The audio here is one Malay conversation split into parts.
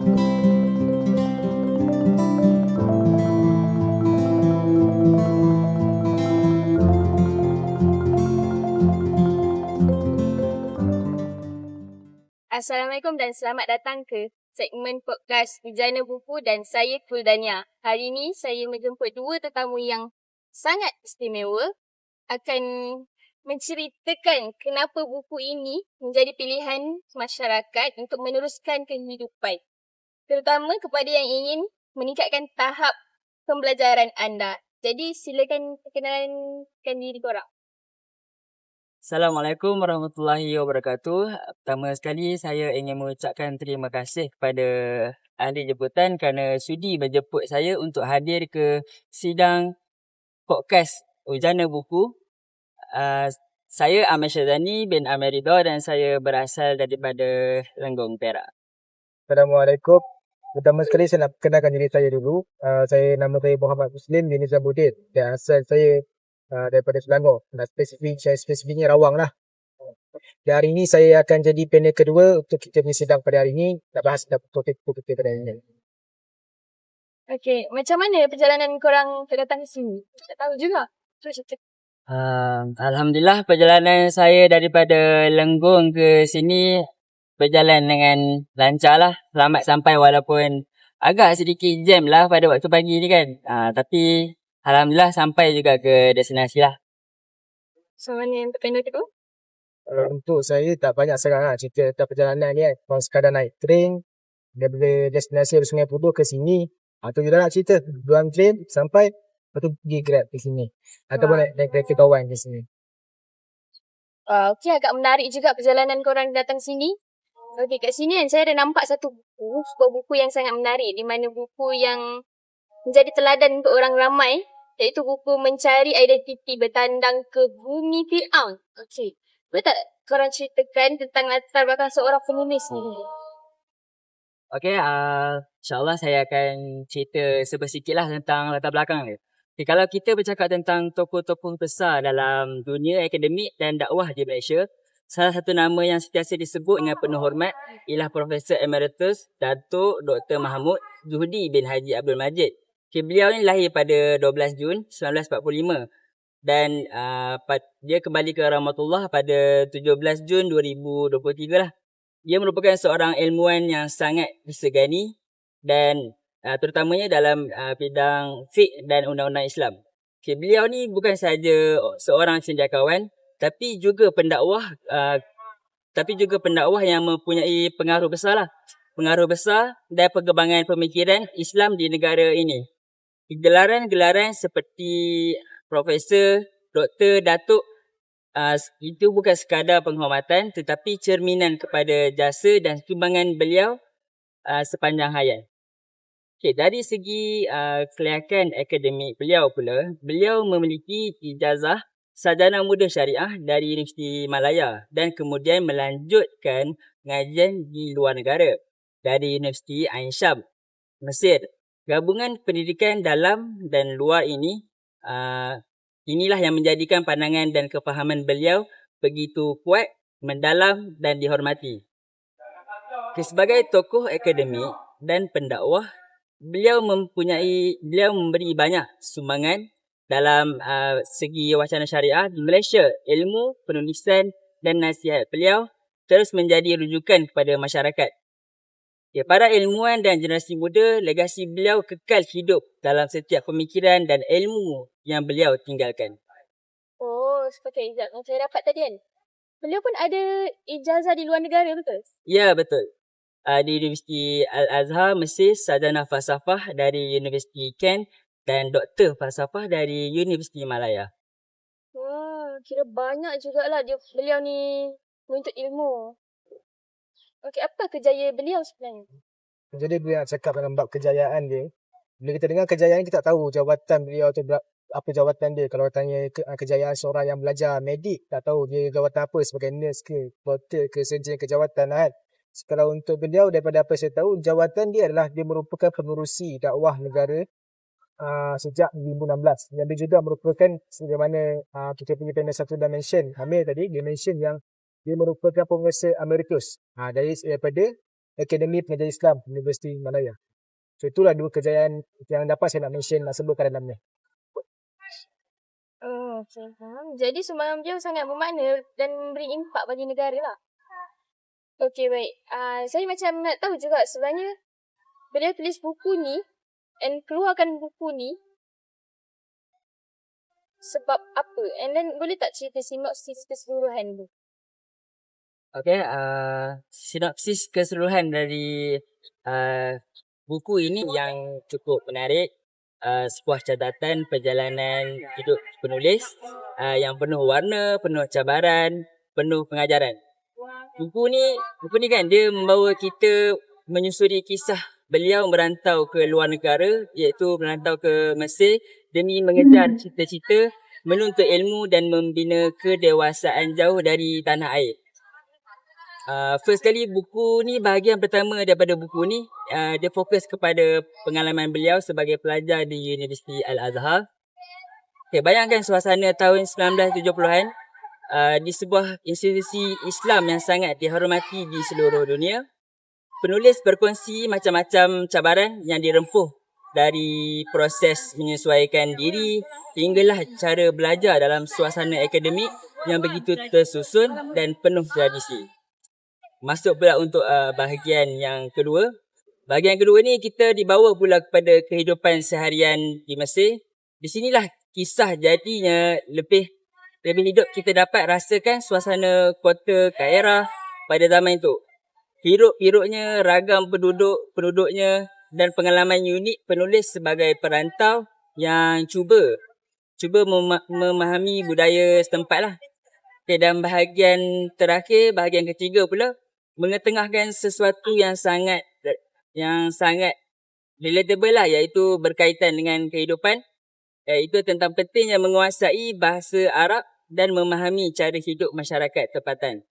Assalamualaikum dan selamat datang ke segmen podcast Bejana Buku dan saya Kuldania. Hari ini saya menjemput dua tetamu yang sangat istimewa akan menceritakan kenapa buku ini menjadi pilihan masyarakat untuk meneruskan kehidupan. Terutama kepada yang ingin meningkatkan tahap pembelajaran anda. Jadi silakan perkenalkan diri korang. Assalamualaikum warahmatullahi wabarakatuh. Pertama sekali saya ingin mengucapkan terima kasih kepada ahli jemputan kerana sudi menjemput saya untuk hadir ke sidang podcast Ujana Buku. Uh, saya Ahmad Syazani bin Amir Ridha dan saya berasal daripada Lenggong Perak. Assalamualaikum. Pertama sekali saya nak kenalkan diri saya dulu. Uh, saya nama saya Muhammad Muslim bin Nizamuddin dan asal saya uh, daripada Selangor. Dan spesifik, saya spesifiknya Rawang lah. Dan hari ini saya akan jadi panel kedua untuk kita punya sidang pada hari ini. Nak bahas tentang topik kita pada hari ini. Okey, macam mana perjalanan korang ke datang ke sini? Tak tahu juga. Terus cerita. Uh, Alhamdulillah perjalanan saya daripada Lenggong ke sini berjalan dengan lancar lah. Selamat sampai walaupun agak sedikit jam lah pada waktu pagi ni kan. Uh, tapi Alhamdulillah sampai juga ke destinasi lah. So, mana yang terpendek tu? Kalau untuk saya tak banyak sangat lah cerita tentang perjalanan ni kan. Kalau sekadar naik train daripada destinasi dari Sungai Pudu ke sini. Atau kita nak cerita dua train sampai lepas tu pergi grab ke sini. Ataupun Wah. naik, naik kereta kawan ke sini. Uh, Okey, agak menarik juga perjalanan korang datang sini. Okey, kat sini kan saya ada nampak satu buku, sebuah buku yang sangat menarik di mana buku yang menjadi teladan untuk orang ramai iaitu buku Mencari Identiti Bertandang ke Bumi Fir'aun. Okey, boleh tak korang ceritakan tentang latar belakang seorang penulis ni? Okay, uh, insyaAllah saya akan cerita sebersikit lah tentang latar belakang dia. Okay, kalau kita bercakap tentang tokoh-tokoh besar dalam dunia akademik dan dakwah di Malaysia, salah satu nama yang sentiasa disebut dengan penuh hormat ialah Profesor Emeritus Datuk Dr. Mahmud Zuhdi bin Haji Abdul Majid. Okay, beliau ni lahir pada 12 Jun 1945 dan uh, dia kembali ke Rahmatullah pada 17 Jun 2023 lah. Dia merupakan seorang ilmuwan yang sangat disegani dan uh, terutamanya dalam uh, bidang fiqh dan undang-undang Islam. Okay, beliau ni bukan sahaja seorang cendekiawan tapi juga pendakwah uh, tapi juga pendakwah yang mempunyai pengaruh besar lah. Pengaruh besar dan perkembangan pemikiran Islam di negara ini. Gelaran-gelaran seperti Profesor, Doktor, Datuk uh, itu bukan sekadar penghormatan tetapi cerminan kepada jasa dan sumbangan beliau uh, sepanjang hayat. Okay, dari segi uh, kelayakan akademik beliau pula, beliau memiliki ijazah sarjana muda syariah dari Universiti Malaya dan kemudian melanjutkan pengajian di luar negara dari Universiti Ain Sham, Mesir. Gabungan pendidikan dalam dan luar ini uh, inilah yang menjadikan pandangan dan kefahaman beliau begitu kuat, mendalam dan dihormati. Sebagai tokoh akademik dan pendakwah, beliau mempunyai beliau memberi banyak sumbangan dalam uh, segi wacana syariah di Malaysia. Ilmu, penulisan dan nasihat beliau terus menjadi rujukan kepada masyarakat. Ya, para ilmuwan dan generasi muda, legasi beliau kekal hidup dalam setiap pemikiran dan ilmu yang beliau tinggalkan. Oh, seperti ijazah yang saya dapat tadi kan? Beliau pun ada ijazah di luar negara betul? Ya, betul. Uh, di Universiti Al-Azhar, Mesir, Sarjana Falsafah dari Universiti Kent dan Doktor Falsafah dari Universiti Malaya. Wah, kira banyak jugalah dia beliau ni menuntut ilmu. Okey, apa kejayaan beliau sebenarnya? Jadi bila nak cakap dalam bab kejayaan dia, bila kita dengar kejayaan kita tak tahu jawatan beliau tu apa jawatan dia. Kalau tanya ke, ah, kejayaan seorang yang belajar medik, tak tahu dia jawatan apa sebagai nurse ke, doktor ke, surgeon ke jawatan lah kan. Kalau untuk beliau daripada apa saya tahu, jawatan dia adalah dia merupakan pengurusi dakwah negara uh, sejak 2016. Yang dia juga merupakan sebagaimana uh, kita punya panel satu dah mention, Amir tadi, dia mention yang dia merupakan penguasa Amerikus. Ha, dari daripada Akademi Pengajian Islam Universiti Malaya. So itulah dua kejayaan yang dapat saya nak mention nak sebutkan dalam ni. Oh, okay. Faham. Jadi sumbangan beliau sangat bermakna dan memberi impak bagi negara lah. Okey, baik. Uh, saya macam nak tahu juga sebenarnya beliau tulis buku ni and keluarkan buku ni sebab apa? And then boleh tak cerita sinopsis keseluruhan tu? Okay, uh, sinopsis keseluruhan dari uh, buku ini yang cukup menarik. Uh, sebuah catatan perjalanan hidup penulis uh, yang penuh warna, penuh cabaran, penuh pengajaran. Buku ni, buku ni kan dia membawa kita menyusuri kisah beliau merantau ke luar negara iaitu merantau ke Mesir demi mengejar cita-cita, menuntut ilmu dan membina kedewasaan jauh dari tanah air. Uh, first kali buku ni bahagian pertama daripada buku ni uh, dia fokus kepada pengalaman beliau sebagai pelajar di Universiti Al-Azhar. Okay, bayangkan suasana tahun 1970-an uh, di sebuah institusi Islam yang sangat dihormati di seluruh dunia. Penulis berkongsi macam-macam cabaran yang dirempuh dari proses menyesuaikan diri hinggalah cara belajar dalam suasana akademik yang begitu tersusun dan penuh tradisi. Masuk pula untuk uh, bahagian yang kedua. Bahagian kedua ni kita dibawa pula kepada kehidupan seharian di Mesir. Di sinilah kisah jadinya lebih lebih hidup kita dapat rasakan suasana kota Kairah pada zaman itu. Hiruk-hiruknya, ragam penduduk, penduduknya dan pengalaman unik penulis sebagai perantau yang cuba cuba mem- memahami budaya setempat lah. Okay, dan bahagian terakhir, bahagian ketiga pula, mengetengahkan sesuatu yang sangat yang sangat relatable lah iaitu berkaitan dengan kehidupan iaitu tentang pentingnya menguasai bahasa Arab dan memahami cara hidup masyarakat tempatan.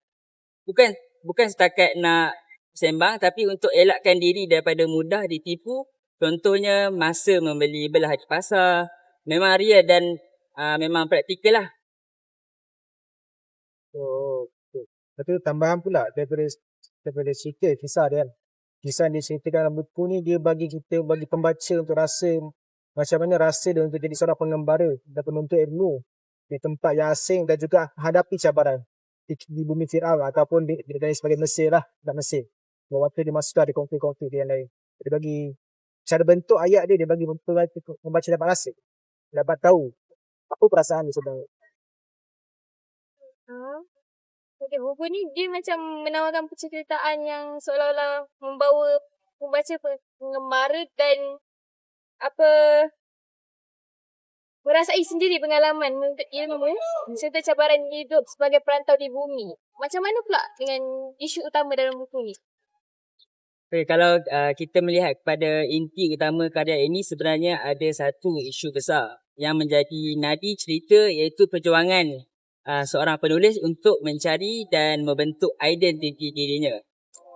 Bukan bukan setakat nak sembang tapi untuk elakkan diri daripada mudah ditipu. Contohnya masa membeli belah di pasar. Memang real dan uh, memang praktikal lah. Okay. Lepas tu tambahan pula daripada daripada cerita kisah dia kan. Kisah yang diceritakan dalam buku ni dia bagi kita, bagi pembaca untuk rasa macam mana rasa dia untuk jadi seorang pengembara dan penuntut ilmu di tempat yang asing dan juga hadapi cabaran di, di bumi Fir'aun ataupun di, di, di sebagai Mesir lah, dan Mesir. Waktu dia masuk ada konflik-konflik yang lain. Dia bagi cara bentuk ayat dia, dia bagi pembaca dapat rasa. Dapat tahu apa perasaan dia sebenarnya. Ha? Okay, buku ni dia macam menawarkan penceritaan yang seolah-olah membawa pembaca pengembara dan apa merasai sendiri pengalaman menuntut ilmu serta cabaran hidup sebagai perantau di bumi. Macam mana pula dengan isu utama dalam buku ni? Okay, kalau uh, kita melihat kepada inti utama karya ini sebenarnya ada satu isu besar yang menjadi nadi cerita iaitu perjuangan uh, seorang penulis untuk mencari dan membentuk identiti dirinya.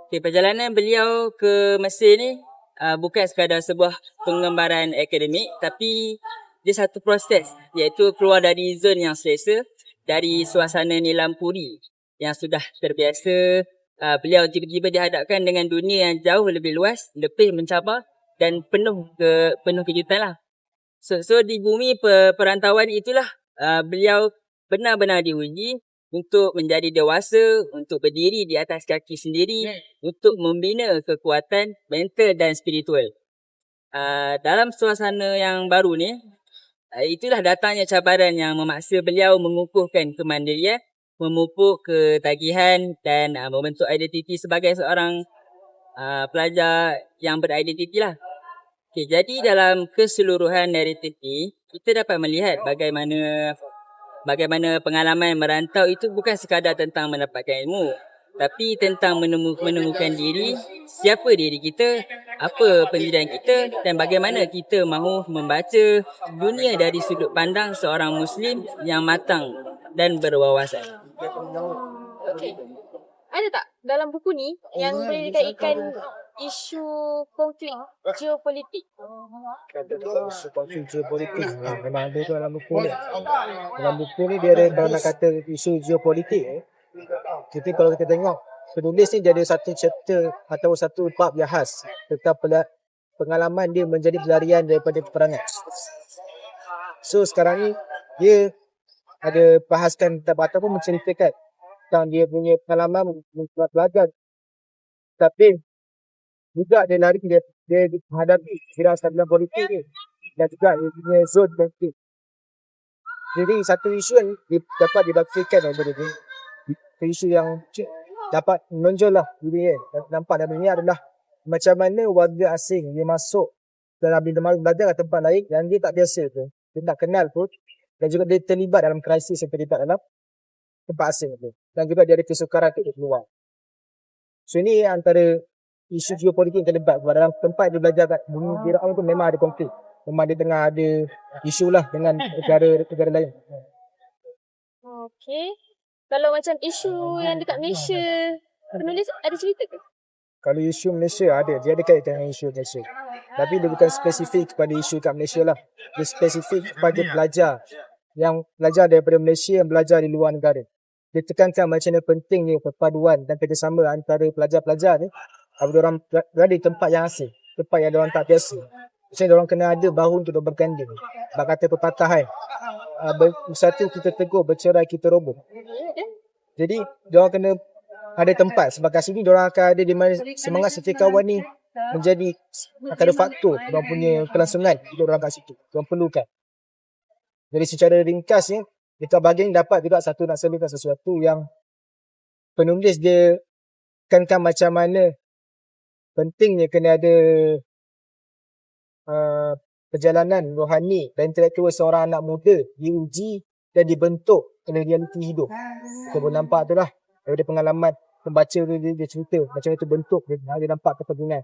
Okay, perjalanan beliau ke Mesir ni uh, bukan sekadar sebuah pengembaraan akademik tapi dia satu proses iaitu keluar dari zon yang selesa dari suasana nilam puri yang sudah terbiasa uh, beliau tiba-tiba dihadapkan dengan dunia yang jauh lebih luas, lebih mencabar dan penuh ke penuh kejutan lah. So, so di bumi per, perantauan itulah uh, beliau benar-benar diuji untuk menjadi dewasa, untuk berdiri di atas kaki sendiri, untuk membina kekuatan mental dan spiritual. Uh, dalam suasana yang baru ni, itulah datangnya cabaran yang memaksa beliau mengukuhkan kemandirian, memupuk ketagihan dan uh, membentuk identiti sebagai seorang uh, pelajar yang beridentiti lah. Okay, jadi dalam keseluruhan ni, kita dapat melihat bagaimana bagaimana pengalaman merantau itu bukan sekadar tentang mendapatkan ilmu, tapi tentang menemu, menemukan diri, siapa diri kita, apa pendirian kita dan bagaimana kita mahu membaca dunia dari sudut pandang seorang Muslim yang matang dan berwawasan. Okay. Ada tak dalam buku ni yang boleh dikaitkan isu konflik geopolitik? Isu konflik geopolitik. Ha, memang ada tu dalam buku ni. Dalam buku ni dia ada banyak kata isu geopolitik. Eh. Kita kalau kita tengok penulis ni dia ada satu chapter atau satu bab yang khas tentang pengalaman dia menjadi pelarian daripada peperangan. So sekarang ni dia ada bahaskan ataupun menceritakan tentang dia punya pengalaman men- belajar. Tapi juga dia lari dia, dia menghadapi firasat dalam politik ni dan juga dia punya zone politik. Jadi satu isu yang dapat dibangkitkan daripada dia isu yang dapat menonjol lah kan. Nampak dalam ini adalah macam mana warga asing dia masuk dalam bila mahu belajar ke tempat lain yang dia tak biasa tu. Dia tak kenal pun dan juga dia terlibat dalam krisis yang terlibat dalam tempat asing tu. Dan juga dia ada kesukaran untuk keluar. So ini antara isu geopolitik yang terlibat dalam tempat dia belajar kat bumi Firaun tu memang ada konflik. Memang dia tengah ada isu lah dengan negara-negara lain. Okay. Kalau macam isu yang dekat Malaysia, penulis ada cerita ke? Kalau isu Malaysia ada, dia ada kaitan dengan isu Malaysia. Tapi dia bukan spesifik kepada isu kat Malaysia lah. Dia spesifik kepada pelajar yang belajar daripada Malaysia yang belajar di luar negara. Dia tekankan macam mana pentingnya perpaduan dan kerjasama antara pelajar-pelajar ni apabila orang berada di tempat yang asing, tempat yang orang tak biasa. Macam orang kena ada bahu untuk berganding. Bak kata pepatah kan. Uh, bersatu kita teguh, bercerai kita roboh. Jadi, diorang kena ada tempat sebab kat sini diorang akan ada di mana semangat setiap kawan ni menjadi akan ada faktor diorang punya kelangsungan untuk diorang kat situ. Diorang perlukan. Jadi secara ringkasnya, kita bahagian ni dapat juga satu nak selitkan sesuatu yang penulis dia tekankan macam mana pentingnya kena ada uh, perjalanan rohani dan intelektual seorang anak muda diuji dan dibentuk realiti hidup. Kita boleh nampak tu lah daripada pengalaman pembaca tu dia, dia cerita macam mana tu bentuk dia, dia nampak kepentingan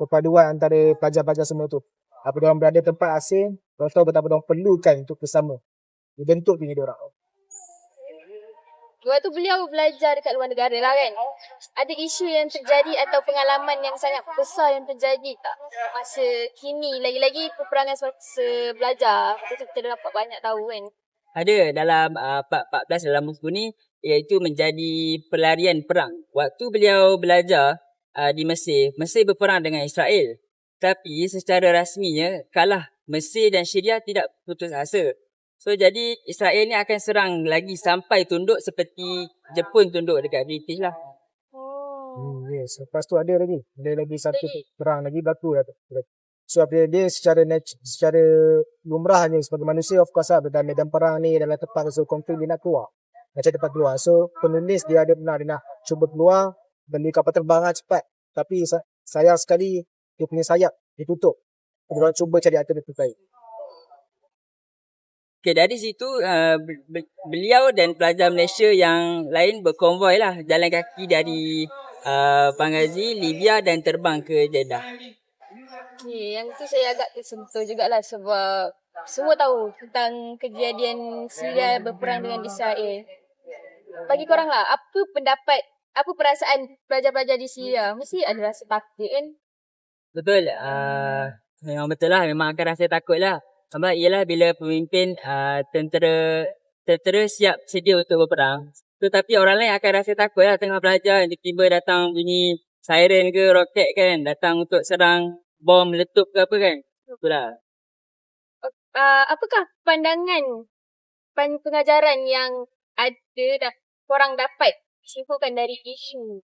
perpaduan antara pelajar-pelajar semua tu. Apa dia orang berada tempat asing, dia tahu betapa dia orang perlukan untuk bersama. Dia bentuk diri dia orang. Waktu beliau belajar dekat luar negara lah kan. Ada isu yang terjadi atau pengalaman yang sangat besar yang terjadi tak? Masa kini lagi-lagi peperangan semasa belajar. Betul kita dapat banyak tahu kan. Ada dalam uh, 14 dalam buku ni iaitu menjadi pelarian perang. Waktu beliau belajar uh, di Mesir, Mesir berperang dengan Israel. Tapi secara rasminya kalah Mesir dan Syria tidak putus asa. So jadi Israel ni akan serang lagi sampai tunduk seperti Jepun tunduk dekat British lah. Oh. Hmm, yes. Lepas tu ada lagi. Ada lagi satu perang lagi berlaku. tu. So dia, dia secara nat- secara lumrahnya sebagai manusia of course lah dalam medan perang ni dalam tempat so konflik dia nak keluar. Macam tempat keluar. So penulis dia ada benar dia nak cuba keluar beli kapal terbang lah cepat. Tapi sa- sayang sekali dia punya sayap ditutup. Dia orang cuba cari alternatif lain. Okay, dari situ uh, be- be- beliau dan pelajar Malaysia yang lain berkonvoi lah jalan kaki dari uh, Panggazi, Libya dan terbang ke Jeddah. Okay, yang tu saya agak tersentuh jugalah sebab semua tahu tentang kejadian Syria berperang dengan Israel. Bagi korang lah, apa pendapat, apa perasaan pelajar-pelajar di Syria? Mesti ada rasa takut kan? Betul. Uh, memang betul lah. Memang akan rasa takut lah. Sebab ialah bila pemimpin uh, tentera tentera siap sedia untuk berperang. Tetapi orang lain akan rasa takut lah tengah belajar. Tiba-tiba datang bunyi siren ke roket kan. Datang untuk serang bom meletup ke apa kan. Itulah. Uh, apakah pandangan pan- pengajaran yang ada dah korang dapat simpulkan dari isu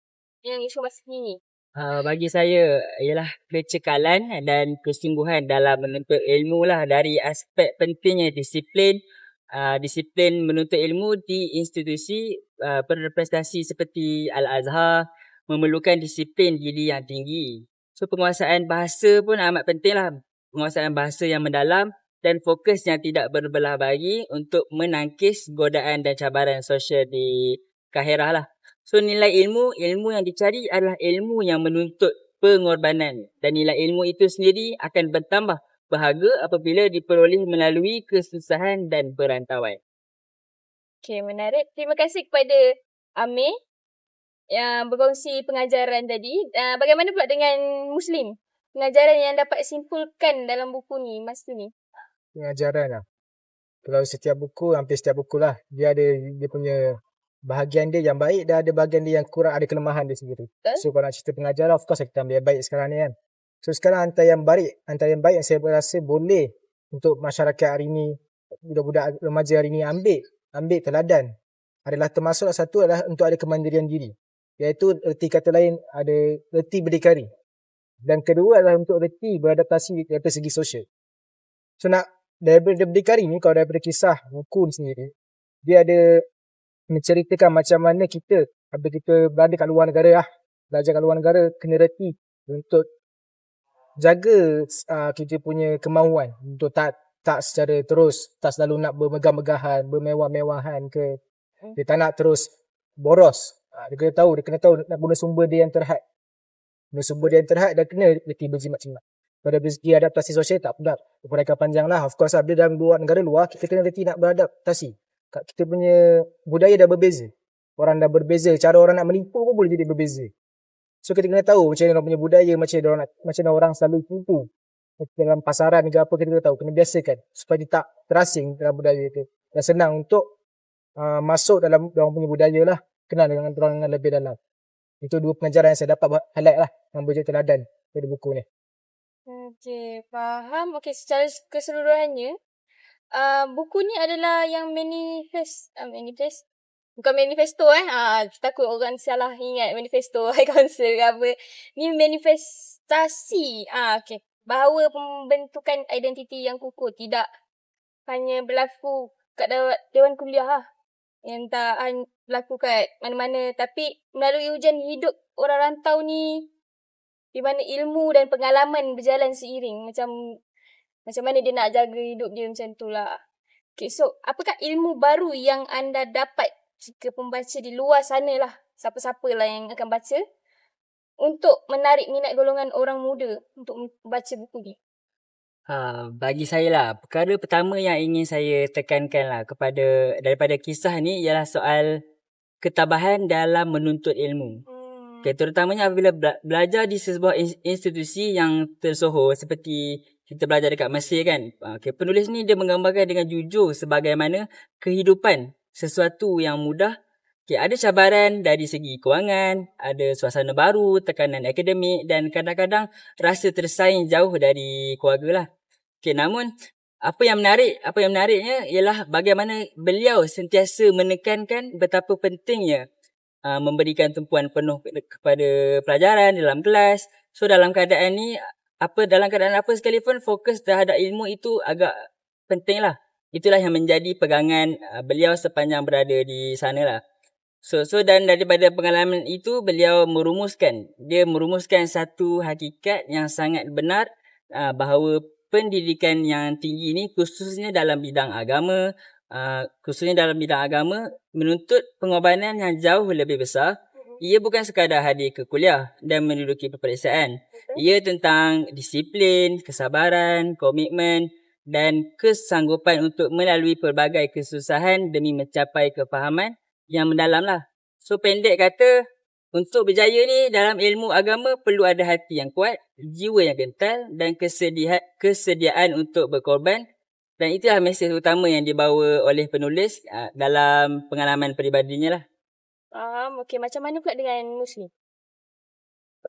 yang isu masa kini? Uh, bagi saya ialah kecekalan dan kesungguhan dalam menuntut ilmu lah dari aspek pentingnya disiplin uh, disiplin menuntut ilmu di institusi uh, berprestasi seperti Al-Azhar memerlukan disiplin diri yang tinggi. So penguasaan bahasa pun amat penting lah. Penguasaan bahasa yang mendalam dan fokus yang tidak berbelah bagi untuk menangkis godaan dan cabaran sosial di Kahirah lah. So nilai ilmu, ilmu yang dicari adalah ilmu yang menuntut pengorbanan. Dan nilai ilmu itu sendiri akan bertambah berharga apabila diperoleh melalui kesusahan dan perantauan. Okay, menarik. Terima kasih kepada Amir yang berkongsi pengajaran tadi. Uh, bagaimana pula dengan Muslim? Pengajaran yang dapat simpulkan dalam buku ni, Mas tu ni. Pengajaran lah. Kalau setiap buku, hampir setiap buku lah. Dia ada dia punya bahagian dia yang baik dan ada bahagian dia yang kurang ada kelemahan dia sendiri. Betul. So kalau nak cerita pengajaran of course kita ambil yang baik sekarang ni kan. So sekarang antara yang baik, antara yang baik yang saya rasa boleh untuk masyarakat hari ni, budak-budak remaja hari ni ambil, ambil teladan adalah termasuk satu adalah untuk ada kemandirian diri. Iaitu erti kata lain ada erti berdikari. Dan kedua adalah untuk erti beradaptasi daripada segi sosial. So nak daripada berdikari ni kalau daripada kisah buku ni sendiri, dia ada menceritakan macam mana kita apabila kita berada kat luar negara lah, belajar kat luar negara kena reti untuk jaga uh, kita punya kemahuan untuk tak tak secara terus tak selalu nak bermegah-megahan, bermewah-mewahan ke. Dia tak nak terus boros. Uh, dia kena tahu, dia kena tahu nak guna sumber dia yang terhad. Guna sumber dia yang terhad dan kena reti berjimat-jimat. Pada segi adaptasi sosial tak pula. Upaya panjang lah. Of course, bila dalam luar negara luar, kita kena reti nak beradaptasi. Kita punya budaya dah berbeza. Orang dah berbeza. Cara orang nak menipu pun boleh jadi berbeza. So kita kena tahu macam mana orang punya budaya, macam mana orang, macam mana orang selalu tipu. Dalam pasaran ke apa kita kena tahu. Kena biasakan. Supaya dia tak terasing dalam budaya itu. Dan senang untuk uh, masuk dalam orang punya budaya lah. Kenal dengan orang dengan lebih dalam. Itu dua pengajaran yang saya dapat highlight lah. Yang berjaya teladan dari buku ni. Okey, faham. Okey, secara keseluruhannya, uh, buku ni adalah yang manifest, uh, manifest, bukan manifesto eh. Ah, takut orang salah ingat manifesto high council ke apa. Ni manifestasi. Ah, okey. Bahawa pembentukan identiti yang kukuh tidak hanya berlaku kat dewan, kuliah lah. Yang tak berlaku kat mana-mana. Tapi melalui ujian hidup orang rantau ni di mana ilmu dan pengalaman berjalan seiring macam macam mana dia nak jaga hidup dia macam tu lah. Okay, so apakah ilmu baru yang anda dapat jika pembaca di luar sana lah, siapa-siapa lah yang akan baca untuk menarik minat golongan orang muda untuk membaca buku ni? Ha, bagi saya lah, perkara pertama yang ingin saya tekankan lah kepada daripada kisah ni ialah soal ketabahan dalam menuntut ilmu. Hmm. Okay, terutamanya apabila bela- belajar di sebuah in- institusi yang tersohor seperti kita belajar dekat Mesir kan. Okay, penulis ni dia menggambarkan dengan jujur sebagaimana kehidupan sesuatu yang mudah. Okay, ada cabaran dari segi kewangan, ada suasana baru, tekanan akademik dan kadang-kadang rasa tersaing jauh dari keluarga lah. Okay, namun apa yang menarik, apa yang menariknya ialah bagaimana beliau sentiasa menekankan betapa pentingnya uh, memberikan tumpuan penuh kepada pelajaran dalam kelas. So dalam keadaan ni apa dalam keadaan apa sekalipun fokus terhadap ilmu itu agak penting lah. Itulah yang menjadi pegangan uh, beliau sepanjang berada di sana lah. So so dan daripada pengalaman itu beliau merumuskan dia merumuskan satu hakikat yang sangat benar uh, bahawa pendidikan yang tinggi ini khususnya dalam bidang agama uh, khususnya dalam bidang agama menuntut pengorbanan yang jauh lebih besar. Ia bukan sekadar hadir ke kuliah dan menduduki peperiksaan. Ia tentang disiplin, kesabaran, komitmen dan kesanggupan untuk melalui pelbagai kesusahan demi mencapai kefahaman yang mendalam lah. So pendek kata, untuk berjaya ni dalam ilmu agama perlu ada hati yang kuat, jiwa yang gental dan kesedia- kesediaan untuk berkorban dan itulah mesej utama yang dibawa oleh penulis uh, dalam pengalaman peribadinya lah. Faham. Okey, macam mana pula dengan Muslim?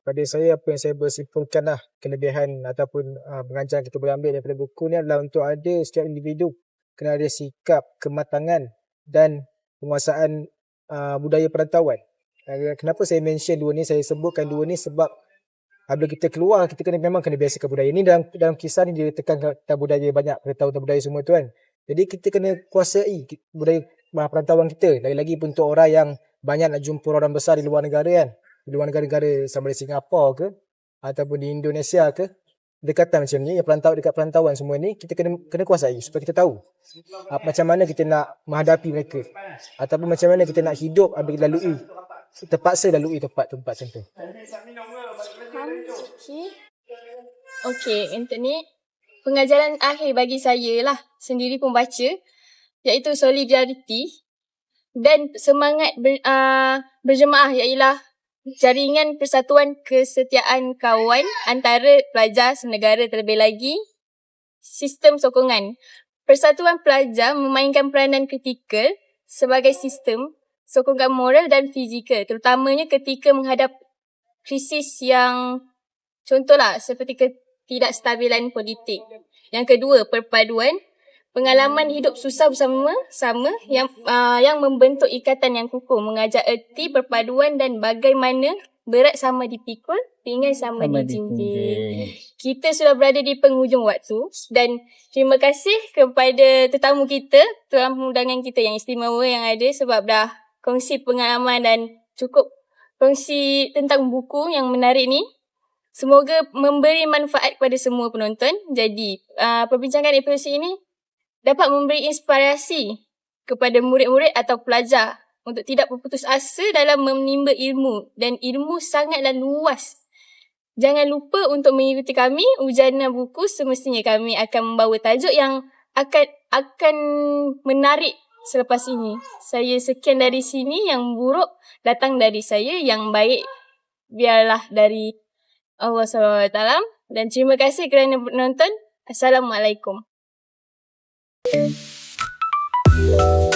pada saya apa yang saya bersimpulkan lah kelebihan ataupun uh, pengajaran kita boleh ambil daripada buku ni adalah untuk ada setiap individu kena ada sikap kematangan dan penguasaan uh, budaya perantauan. Uh, kenapa saya mention dua ni, saya sebutkan dua ni sebab apabila kita keluar kita kena memang kena biasakan budaya ni dalam dalam kisah ni dia tekan tentang budaya banyak kita tahu tentang budaya semua tu kan. Jadi kita kena kuasai budaya uh, perantauan kita lagi-lagi pun untuk orang yang banyak nak jumpa orang besar di luar negara kan? Di luar negara-negara sama ada Singapura ke ataupun di Indonesia ke. Dekatan macam ni yang perantau dekat perantauan semua ni kita kena kena kuasai supaya kita tahu uh, macam mana kita nak menghadapi mereka. Ataupun macam mana kita nak hidup apabila lalui terpaksa lalui tempat-tempat macam tu. Okey. Okey, untuk ni pengajaran akhir bagi saya lah. Sendiri pembaca iaitu solidariti dan semangat ber, uh, berjemaah iaitu jaringan persatuan kesetiaan kawan antara pelajar senegara terlebih lagi sistem sokongan. Persatuan pelajar memainkan peranan kritikal sebagai sistem sokongan moral dan fizikal. Terutamanya ketika menghadap krisis yang contohlah seperti ketidakstabilan politik. Yang kedua, perpaduan pengalaman hidup susah bersama sama yang uh, yang membentuk ikatan yang kukuh mengajar erti perpaduan dan bagaimana berat sama dipikul pinggan sama, Sama dijinjing. Kita sudah berada di penghujung waktu dan terima kasih kepada tetamu kita, tetamu undangan kita yang istimewa yang ada sebab dah kongsi pengalaman dan cukup kongsi tentang buku yang menarik ni. Semoga memberi manfaat kepada semua penonton. Jadi, uh, perbincangan episode ini dapat memberi inspirasi kepada murid-murid atau pelajar untuk tidak berputus asa dalam menimba ilmu dan ilmu sangatlah luas. Jangan lupa untuk mengikuti kami Ujana Buku semestinya kami akan membawa tajuk yang akan akan menarik selepas ini. Saya sekian dari sini yang buruk datang dari saya yang baik biarlah dari Allah SWT dan terima kasih kerana menonton. Assalamualaikum. Thank you.